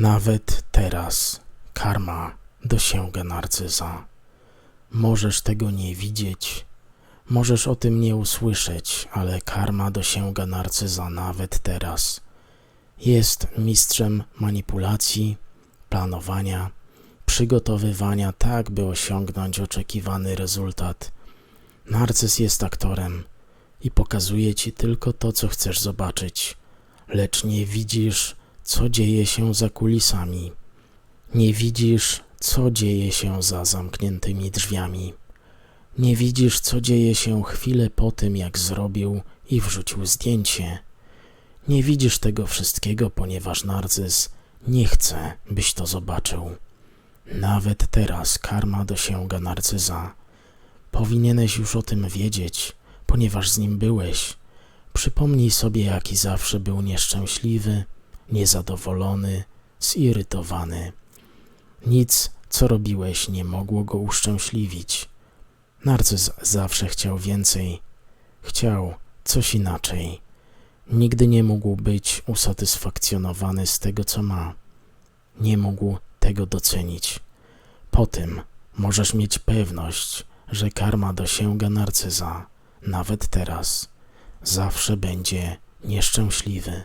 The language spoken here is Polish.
Nawet teraz karma dosięga narcyza. Możesz tego nie widzieć, możesz o tym nie usłyszeć, ale karma dosięga narcyza nawet teraz. Jest mistrzem manipulacji, planowania, przygotowywania tak, by osiągnąć oczekiwany rezultat. Narcyz jest aktorem i pokazuje ci tylko to, co chcesz zobaczyć, lecz nie widzisz, co dzieje się za kulisami. Nie widzisz, co dzieje się za zamkniętymi drzwiami. Nie widzisz, co dzieje się chwilę po tym, jak zrobił i wrzucił zdjęcie. Nie widzisz tego wszystkiego, ponieważ narcyz nie chce, byś to zobaczył. Nawet teraz karma dosięga narcyza. Powinieneś już o tym wiedzieć, ponieważ z nim byłeś. Przypomnij sobie, jaki zawsze był nieszczęśliwy, niezadowolony, zirytowany. Nic, co robiłeś, nie mogło go uszczęśliwić. Narcyz zawsze chciał więcej. Chciał coś inaczej. Nigdy nie mógł być usatysfakcjonowany z tego, co ma. Nie mógł tego docenić. Po tym możesz mieć pewność, że karma dosięga narcyza, nawet teraz. Zawsze będzie nieszczęśliwy